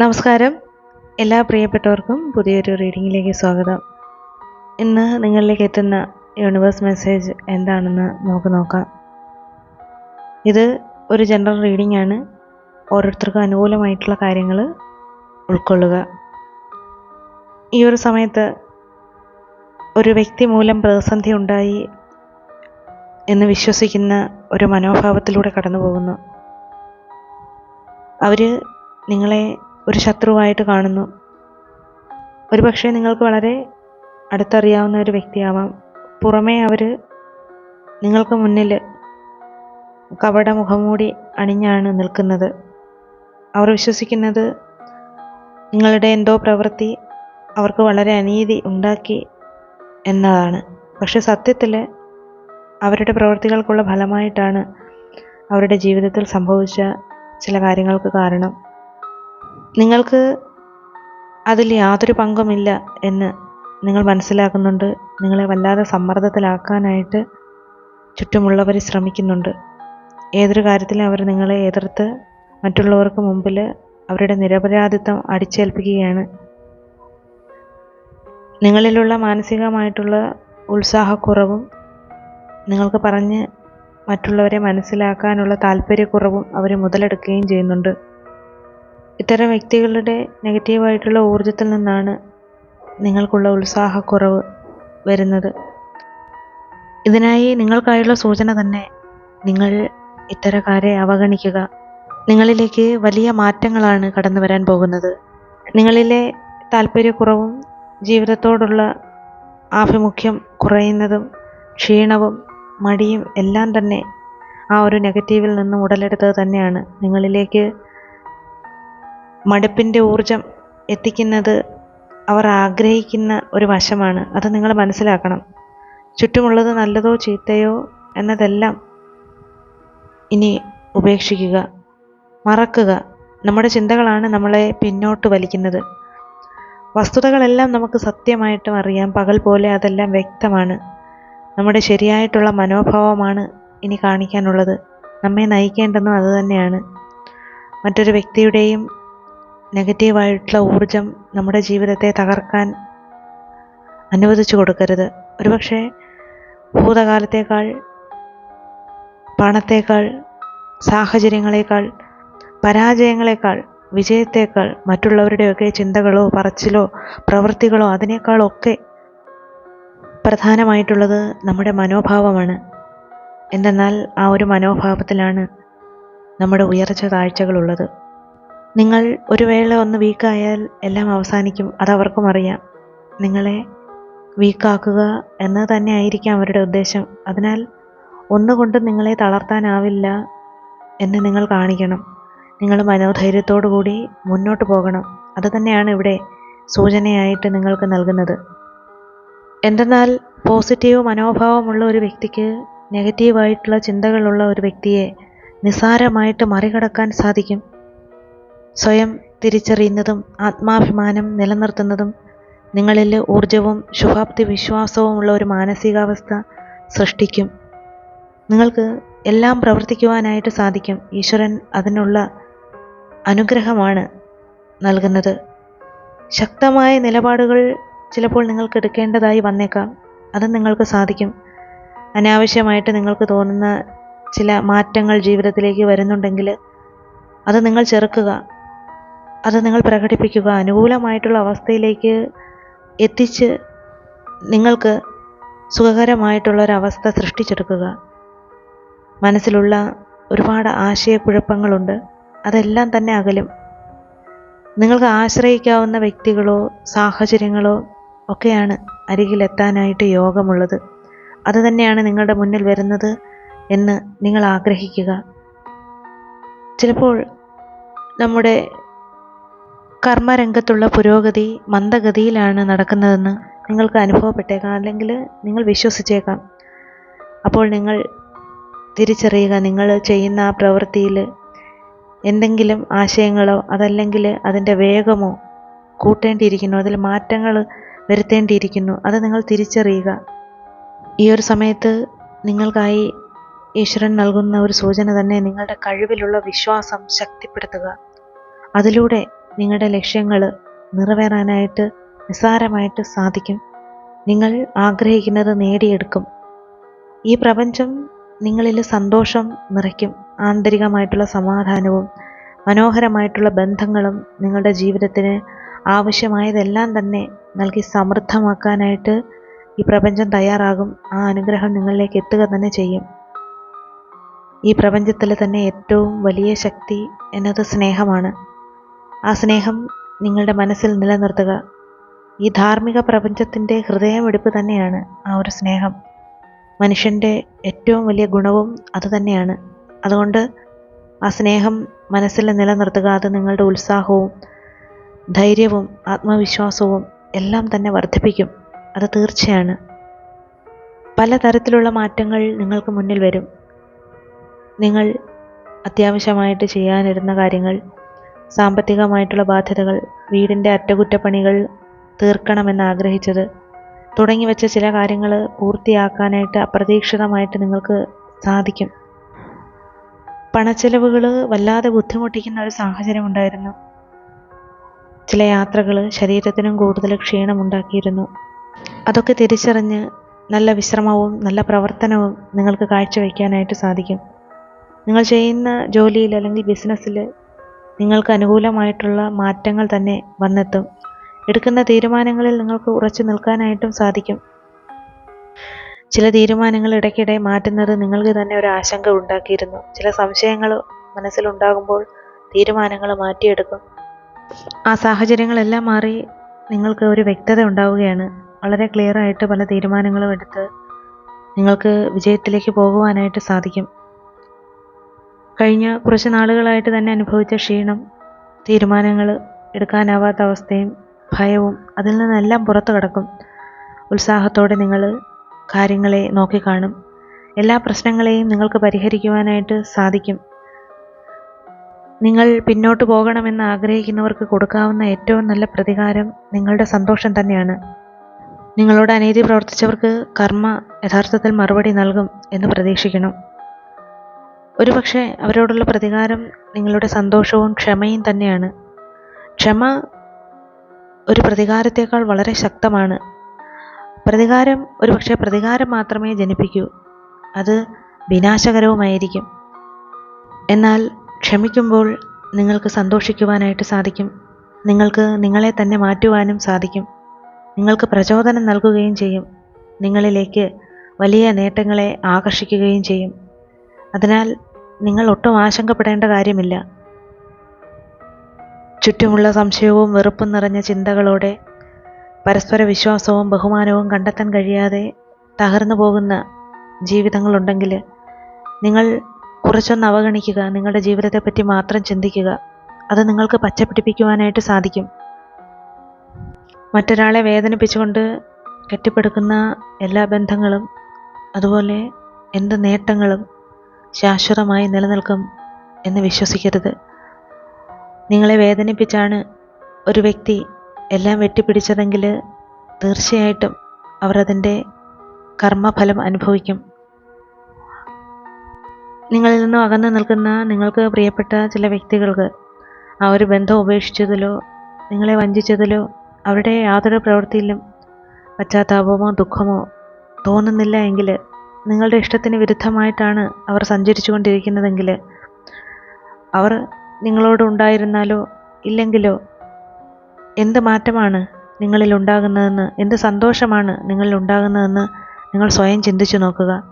നമസ്കാരം. എല്ലാ പ്രിയപ്പെട്ടവർക്കും പുതിയൊരു റീഡിങ്ങിലേക്ക് സ്വാഗതം. ഇന്ന് നിങ്ങളിലേക്ക് എത്തുന്ന യൂണിവേഴ്സ് മെസ്സേജ് എന്താണെന്ന് നമുക്ക് നോക്കാം. ഇത് ഒരു ജനറൽ റീഡിംഗ് ആണ് ഓരോരുത്തർക്കും അനുകൂലമായിട്ടുള്ള കാര്യങ്ങൾ ഉൾക്കൊള്ളുക. ഈ ഒരു സമയത്ത് ഒരു വ്യക്തി മൂലം പ്രതിസന്ധി ഉണ്ടായി എന്ന് വിശ്വസിക്കുന്ന ഒരു മനോഭാവത്തിലൂടെ കടന്നു പോകുന്നു അവർ നിങ്ങളെ ഒരു ശത്രുവായിട്ട് കാണുന്നു. ഒരുപക്ഷെ നിങ്ങൾക്ക് വളരെ അടുത്തറിയാവുന്ന ഒരു വ്യക്തിയാവാം. പുറമേ അവർ നിങ്ങൾക്ക് മുന്നിൽ കപട മുഖംമൂടി അണിഞ്ഞാണ് നിൽക്കുന്നത്. അവർ വിശ്വസിക്കുന്നത് നിങ്ങളുടെ എന്തോ പ്രവൃത്തി അവർക്ക് വളരെ അനീതി ഉണ്ടാക്കി എന്നതാണ്. പക്ഷെ സത്യത്തിൽ അവരുടെ പ്രവൃത്തികൾക്കുള്ള ഫലമായിട്ടാണ് അവരുടെ ജീവിതത്തിൽ സംഭവിച്ച ചില കാര്യങ്ങൾക്ക് കാരണം. നിങ്ങൾക്ക് അതിൽ യാതൊരു പങ്കുമില്ല എന്ന് നിങ്ങൾ മനസ്സിലാക്കുന്നുണ്ട്. നിങ്ങളെ വല്ലാതെ സമ്മർദ്ദത്തിലാക്കാനായിട്ട് ചുറ്റുമുള്ളവർ ശ്രമിക്കുന്നുണ്ട്. ഏതൊരു കാര്യത്തിലും അവർ നിങ്ങളെ എതിർത്ത് മറ്റുള്ളവർക്ക് മുമ്പിൽ അവരുടെ നിരപരാധിത്വം അടിച്ചേൽപ്പിക്കുകയാണ്. നിങ്ങളിലുള്ള മാനസികമായിട്ടുള്ള ഉത്സാഹക്കുറവും നിങ്ങൾക്ക് പറഞ്ഞ് മറ്റുള്ളവരെ മനസ്സിലാക്കാനുള്ള താല്പര്യക്കുറവും അവർ മുതലെടുക്കുകയും ചെയ്യുന്നുണ്ട്. ഇത്തരം വ്യക്തികളുടെ നെഗറ്റീവായിട്ടുള്ള ഊർജത്തിൽ നിന്നാണ് നിങ്ങൾക്കുള്ള ഉത്സാഹക്കുറവ് വരുന്നത്. ഇതിനായി നിങ്ങൾക്കായുള്ള സൂചന തന്നെ നിങ്ങൾ ഇത്തരക്കാരെ അവഗണിക്കുക. നിങ്ങളിലേക്ക് വലിയ മാറ്റങ്ങളാണ് കടന്നു വരാൻ പോകുന്നത്. നിങ്ങളിലെ താല്പര്യക്കുറവും ജീവിതത്തോടുള്ള ആഭിമുഖ്യം കുറയുന്നതും ക്ഷീണവും മടിയും എല്ലാം തന്നെ ആ ഒരു നെഗറ്റീവിൽ നിന്നും ഉടലെടുത്തത് തന്നെയാണ്. നിങ്ങളിലേക്ക് മടുപ്പിന്റെ ഊർജം എത്തിക്കുന്നത് അവർ ആഗ്രഹിക്കുന്ന ഒരു വശമാണ്. അത് നിങ്ങൾ മനസ്സിലാക്കണം. ചുറ്റുമുള്ളത് നല്ലതോ ചീത്തയോ എന്നതെല്ലാം ഇനി ഉപേക്ഷിക്കുക. മറക്കുക. നമ്മുടെ ചിന്തകളാണ് നമ്മളെ പിന്നോട്ട് വലിക്കുന്നത്. വസ്തുതകളെല്ലാം നമുക്ക് സത്യമായിട്ടും അറിയാം. പകൽ പോലെ അതെല്ലാം വ്യക്തമാണ്. നമ്മുടെ ശരിയായിട്ടുള്ള മനോഭാവമാണ് ഇനി കാണിക്കാനുള്ളത്. നമ്മെ നയിക്കേണ്ടതും അതുതന്നെയാണ് മറ്റൊരു വ്യക്തിയുടെയും നെഗറ്റീവായിട്ടുള്ള ഊർജം നമ്മുടെ ജീവിതത്തെ തകർക്കാൻ അനുവദിച്ചു കൊടുക്കരുത്. ഒരുപക്ഷെ ഭൂതകാലത്തേക്കാൾ പണത്തേക്കാൾ സാഹചര്യങ്ങളേക്കാൾ പരാജയങ്ങളേക്കാൾ വിജയത്തേക്കാൾ മറ്റുള്ളവരുടെയൊക്കെ ചിന്തകളോ പറച്ചിലോ പ്രവൃത്തികളോ അതിനേക്കാളൊക്കെ പ്രധാനമായിട്ടുള്ളത് നമ്മുടെ മനോഭാവമാണ്. എന്തെന്നാൽ ആ ഒരു മനോഭാവത്തിലാണ് നമ്മുടെ ഉയർച്ച താഴ്ചകളുള്ളത് നിങ്ങൾ ഒരു വേള ഒന്ന് വീക്കായാൽ എല്ലാം അവസാനിക്കും അതവർക്കും അറിയാം. നിങ്ങളെ വീക്കാക്കുക എന്നത് തന്നെ ആയിരിക്കാം അവരുടെ ഉദ്ദേശം. അതിനാൽ ഒന്നുകൊണ്ടും നിങ്ങളെ തളർത്താനാവില്ല എന്ന് നിങ്ങൾ കാണിക്കണം. നിങ്ങൾ മനോധൈര്യത്തോടു കൂടി മുന്നോട്ട് പോകണം. അത് തന്നെയാണ് ഇവിടെ സൂചനയായിട്ട് നിങ്ങൾക്ക് നൽകുന്നത്. എന്തെന്നാൽ പോസിറ്റീവ് മനോഭാവമുള്ള ഒരു വ്യക്തിക്ക് നെഗറ്റീവായിട്ടുള്ള ചിന്തകളുള്ള ഒരു വ്യക്തിയെ നിസ്സാരമായിട്ട് മറികടക്കാൻ സാധിക്കും. സ്വയം തിരിച്ചറിയുന്നതും ആത്മാഭിമാനം നിലനിർത്തുന്നതും നിങ്ങളിൽ ഊർജവും ശുഭാപ്തി വിശ്വാസവുമുള്ള ഒരു മാനസികാവസ്ഥ സൃഷ്ടിക്കും. നിങ്ങൾക്ക് എല്ലാം പ്രവർത്തിക്കുവാനായിട്ട് സാധിക്കും. ഈശ്വരൻ അതിനുള്ള അനുഗ്രഹമാണ് നൽകുന്നത്. ശക്തമായ നിലപാടുകൾ ചിലപ്പോൾ നിങ്ങൾക്ക് എടുക്കേണ്ടതായി വന്നേക്കാം. അത് നിങ്ങൾക്ക് സാധിക്കും. അനാവശ്യമായിട്ട് നിങ്ങൾക്ക് തോന്നുന്ന ചില മാറ്റങ്ങൾ ജീവിതത്തിലേക്ക് വരുന്നുണ്ടെങ്കിൽ അത് നിങ്ങൾ ചെറുക്കുക. അത് നിങ്ങൾ പ്രകടിപ്പിക്കുക. അനുകൂലമായിട്ടുള്ള അവസ്ഥയിലേക്ക് എത്തിച്ച് നിങ്ങൾക്ക് സുഖകരമായിട്ടുള്ളൊരവസ്ഥ സൃഷ്ടിച്ചെടുക്കുക. മനസ്സിലുള്ള ഒരുപാട് ആശയക്കുഴപ്പങ്ങളുണ്ട്. അതെല്ലാം തന്നെ അകലും. നിങ്ങൾക്ക് ആശ്രയിക്കാവുന്ന വ്യക്തികളോ സാഹചര്യങ്ങളോ ഒക്കെയാണ് അരികിലെത്താനായിട്ട് യോഗമുള്ളത്. അത് തന്നെയാണ് നിങ്ങളുടെ മുന്നിൽ വരുന്നത് എന്ന് നിങ്ങൾ ആഗ്രഹിക്കുക. ചിലപ്പോൾ നമ്മുടെ കർമ്മരംഗത്തുള്ള പുരോഗതി മന്ദഗതിയിലാണ് നടക്കുന്നതെന്ന് നിങ്ങൾക്ക് അനുഭവപ്പെട്ടേക്കാം. അല്ലെങ്കിൽ നിങ്ങൾ വിശ്വസിച്ചേക്കാം. അപ്പോൾ നിങ്ങൾ തിരിച്ചറിയുക നിങ്ങൾ ചെയ്യുന്ന ആ പ്രവൃത്തിയിൽ എന്തെങ്കിലും ആശയങ്ങളോ അതല്ലെങ്കിൽ അതിന്റെ വേഗമോ കൂട്ടേണ്ടിയിരിക്കുന്നു അതിൽ മാറ്റങ്ങൾ വരുത്തേണ്ടിയിരിക്കുന്നു അത് നിങ്ങൾ തിരിച്ചറിയുക. ഈ ഒരു സമയത്ത് നിങ്ങൾക്കായി ഈശ്വരൻ നൽകുന്ന ഒരു സൂചന തന്നെ നിങ്ങളുടെ കഴിവിലുള്ള വിശ്വാസം ശക്തിപ്പെടുത്തുക. അതിലൂടെ നിങ്ങളുടെ ലക്ഷ്യങ്ങൾ നിറവേറാനായിട്ട് നിസ്സാരമായിട്ട് സാധിക്കും. നിങ്ങൾ ആഗ്രഹിക്കുന്നത് നേടിയെടുക്കും. ഈ പ്രപഞ്ചം നിങ്ങളിൽ സന്തോഷം നിറയ്ക്കും. ആന്തരികമായിട്ടുള്ള സമാധാനവും മനോഹരമായിട്ടുള്ള ബന്ധങ്ങളും നിങ്ങളുടെ ജീവിതത്തിന് ആവശ്യമായതെല്ലാം തന്നെ നൽകി സമൃദ്ധമാക്കാനായിട്ട് ഈ പ്രപഞ്ചം തയ്യാറാകും. ആ അനുഗ്രഹം നിങ്ങളിലേക്ക് എത്തുക തന്നെ ചെയ്യും. ഈ പ്രപഞ്ചത്തിൽ തന്നെ ഏറ്റവും വലിയ ശക്തി എന്നത് സ്നേഹമാണ്. ആ സ്നേഹം നിങ്ങളുടെ മനസ്സിൽ നിലനിർത്തുക. ഈ ധാർമ്മിക പ്രപഞ്ചത്തിന്റെ ഹൃദയമെടുപ്പ് തന്നെയാണ് ആ ഒരു സ്നേഹം. മനുഷ്യന്റെ ഏറ്റവും വലിയ ഗുണവും അതുതന്നെയാണ് അതുകൊണ്ട് ആ സ്നേഹം മനസ്സിൽ നിലനിർത്തുക അത് നിങ്ങളുടെ ഉത്സാഹവും ധൈര്യവും ആത്മവിശ്വാസവും എല്ലാം തന്നെ വർദ്ധിപ്പിക്കും. അത് തീർച്ചയാണ്. പലതരത്തിലുള്ള മാറ്റങ്ങൾ നിങ്ങൾക്ക് മുന്നിൽ വരും. നിങ്ങൾ അത്യാവശ്യമായിട്ട് ചെയ്യാനിരുന്ന കാര്യങ്ങൾ സാമ്പത്തികമായിട്ടുള്ള ബാധ്യതകൾ വീടിന്റെ അറ്റകുറ്റപ്പണികൾ തീർക്കണമെന്ന് ആഗ്രഹിച്ചത്. തുടങ്ങി വെച്ച ചില കാര്യങ്ങൾ പൂർത്തിയാക്കാനായിട്ട് അപ്രതീക്ഷിതമായിട്ട് നിങ്ങൾക്ക് സാധിക്കും. പണച്ചെലവുകൾ വല്ലാതെ ബുദ്ധിമുട്ടിക്കുന്ന ഒരു സാഹചര്യം ഉണ്ടായിരുന്നു ചില യാത്രകൾ ശരീരത്തിനും കൂടുതൽ ക്ഷീണമുണ്ടാക്കിയിരുന്നു. അതൊക്കെ തിരിച്ചറിഞ്ഞ് നല്ല വിശ്രമവും നല്ല പ്രവർത്തനവും നിങ്ങൾക്ക് കാഴ്ചവെക്കാനായിട്ട് സാധിക്കും. നിങ്ങൾ ചെയ്യുന്ന ജോലിയിൽ അല്ലെങ്കിൽ ബിസിനസ്സിൽ നിങ്ങൾക്ക് അനുകൂലമായിട്ടുള്ള മാറ്റങ്ങൾ തന്നെ വന്നെത്തും. എടുക്കുന്ന തീരുമാനങ്ങളിൽ നിങ്ങൾക്ക് ഉറച്ചു നിൽക്കാനായിട്ടും സാധിക്കും. ചില തീരുമാനങ്ങൾ ഇടയ്ക്കിടെ മാറ്റുന്നത് നിങ്ങൾക്ക് തന്നെ ഒരു ആശങ്ക ഉണ്ടാക്കിയിരുന്നു. ചില സംശയങ്ങൾ മനസ്സിലുണ്ടാകുമ്പോൾ തീരുമാനങ്ങൾ മാറ്റിയെടുക്കും. ആ സാഹചര്യങ്ങളെല്ലാം മാറി നിങ്ങൾക്ക് ഒരു വ്യക്തത ഉണ്ടാവുകയാണ്. വളരെ ക്ലിയറായിട്ട് പല തീരുമാനങ്ങളും എടുത്ത് നിങ്ങൾക്ക് വിജയത്തിലേക്ക് പോകുവാനായിട്ട് സാധിക്കും. കഴിഞ്ഞ കുറച്ച് നാളുകളായിട്ട് തന്നെ അനുഭവിച്ച ക്ഷീണം തീരുമാനങ്ങൾ എടുക്കാനാവാത്ത അവസ്ഥയും ഭയവും അതിൽ നിന്നെല്ലാം പുറത്തു കടക്കും. ഉത്സാഹത്തോടെ നിങ്ങൾ കാര്യങ്ങളെ നോക്കിക്കാണും. എല്ലാ പ്രശ്നങ്ങളെയും നിങ്ങൾക്ക് പരിഹരിക്കുവാനായിട്ട് സാധിക്കും. നിങ്ങൾ പിന്നോട്ട് പോകണമെന്ന് ആഗ്രഹിക്കുന്നവർക്ക് കൊടുക്കാവുന്ന ഏറ്റവും നല്ല പ്രതികാരം നിങ്ങളുടെ സന്തോഷം തന്നെയാണ്. നിങ്ങളോട് അനീതി പ്രവർത്തിച്ചവർക്ക് കർമ്മ യഥാർത്ഥത്തിൽ മറുപടി നൽകും എന്ന് പ്രതീക്ഷിക്കണം ഒരുപക്ഷെ അവരോടുള്ള പ്രതികാരം നിങ്ങളുടെ സന്തോഷവും ക്ഷമയും തന്നെയാണ്. ക്ഷമ ഒരു പ്രതികാരത്തേക്കാൾ വളരെ ശക്തമാണ്. പ്രതികാരം ഒരുപക്ഷെ പ്രതികാരം മാത്രമേ ജനിപ്പിക്കൂ. അത് വിനാശകരവുമായിരിക്കും. എന്നാൽ ക്ഷമിക്കുമ്പോൾ നിങ്ങൾക്ക് സന്തോഷിക്കുവാനായിട്ട് സാധിക്കും. നിങ്ങൾക്ക് നിങ്ങളെ തന്നെ മാറ്റുവാനും സാധിക്കും. നിങ്ങൾക്ക് പ്രചോദനം നൽകുകയും ചെയ്യും. നിങ്ങളിലേക്ക് വലിയ നേട്ടങ്ങളെ ആകർഷിക്കുകയും ചെയ്യും. അതിനാൽ നിങ്ങൾ ഒട്ടും ആശങ്കപ്പെടേണ്ട കാര്യമില്ല. ചുറ്റുമുള്ള സംശയവും വെറുപ്പും നിറഞ്ഞ ചിന്തകളോടെ പരസ്പര വിശ്വാസവും ബഹുമാനവും കണ്ടെത്താൻ കഴിയാതെ തകർന്നു പോകുന്ന ജീവിതങ്ങളുണ്ടെങ്കിൽ നിങ്ങൾ കുറച്ചൊന്ന് അവഗണിക്കുക നിങ്ങളുടെ ജീവിതത്തെപ്പറ്റി മാത്രം ചിന്തിക്കുക. അത് നിങ്ങൾക്ക് പച്ചപിടിപ്പിക്കുവാനായിട്ട് സാധിക്കും. മറ്റൊരാളെ വേദനിപ്പിച്ചുകൊണ്ട് കെട്ടിപ്പടുക്കുന്ന എല്ലാ ബന്ധങ്ങളും അതുപോലെ എന്ത് നേട്ടങ്ങളും ശാശ്വതമായി നിലനിൽക്കും എന്ന് വിശ്വസിക്കരുത്. നിങ്ങളെ വേദനിപ്പിച്ചാണ് ഒരു വ്യക്തി എല്ലാം വെട്ടിപ്പിടിച്ചതെങ്കിൽ തീർച്ചയായിട്ടും അവർ അതിന്റെ കർമ്മഫലം അനുഭവിക്കും. നിങ്ങളിൽ നിന്നും അകന്നു നിൽക്കുന്ന നിങ്ങൾക്ക് പ്രിയപ്പെട്ട ചില വ്യക്തികൾക്ക് ആ ഒരു ബന്ധം ഉപേക്ഷിച്ചതിലോ നിങ്ങളെ വഞ്ചിച്ചതിലോ അവരുടെ യാതൊരു പ്രവൃത്തിയിലും പശ്ചാത്താപമോ ദുഃഖമോ തോന്നുന്നില്ല എങ്കിൽ നിങ്ങളുടെ ഇഷ്ടത്തിന് വിരുദ്ധമായിട്ടാണ് അവർ സഞ്ചരിച്ചു കൊണ്ടിരിക്കുന്നതെങ്കിൽ അവർ നിങ്ങളോട് ഉണ്ടായിരുന്നാലോ ഇല്ലെങ്കിലോ എന്ത് മാറ്റമാണ് നിങ്ങളിൽ ഉണ്ടാകുന്നതെന്ന് എന്ത് സന്തോഷമാണ് നിങ്ങളിൽ ഉണ്ടാകുന്നതെന്ന് നിങ്ങൾ സ്വയം ചിന്തിച്ചു നോക്കുക.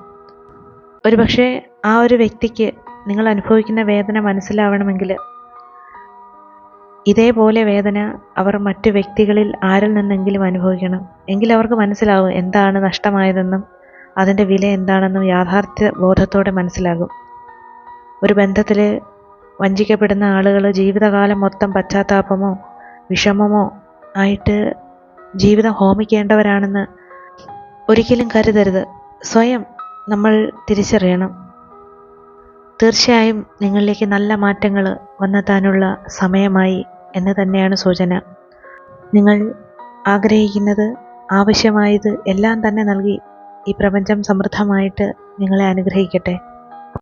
ഒരുപക്ഷെ ആ ഒരു വ്യക്തിക്ക് നിങ്ങൾ അനുഭവിക്കുന്ന വേദന മനസ്സിലാവണമെങ്കിൽ ഇതേപോലെ വേദന അവർ മറ്റു വ്യക്തികളിൽ ആരിൽ നിന്നെങ്കിലും അനുഭവിക്കണം. എങ്കിൽ അവർക്ക് മനസ്സിലാവും എന്താണ് നഷ്ടമായതെന്നും അതിന്റെ വില എന്താണെന്നും യാഥാർത്ഥ്യ ബോധത്തോടെ മനസ്സിലാകും. ഒരു ബന്ധത്തിൽ വഞ്ചിക്കപ്പെടുന്ന ആളുകൾ ജീവിതകാലം മൊത്തം പശ്ചാത്താപമോ വിഷമമോ ആയിട്ട് ജീവിതം ഹോമിക്കേണ്ടവരാണെന്ന് ഒരിക്കലും കരുതരുത്. സ്വയം നമ്മൾ തിരിച്ചറിയണം. തീർച്ചയായും നിങ്ങളിലേക്ക് നല്ല മാറ്റങ്ങൾ വന്നെത്താനുള്ള സമയമായി എന്ന് തന്നെയാണ് സൂചന. നിങ്ങൾ ആഗ്രഹിക്കുന്നത് ആവശ്യമായത് എല്ലാം തന്നെ നൽകി ഈ പ്രപഞ്ചം സമൃദ്ധമായിട്ട് നിങ്ങളെ അനുഗ്രഹിക്കട്ടെ.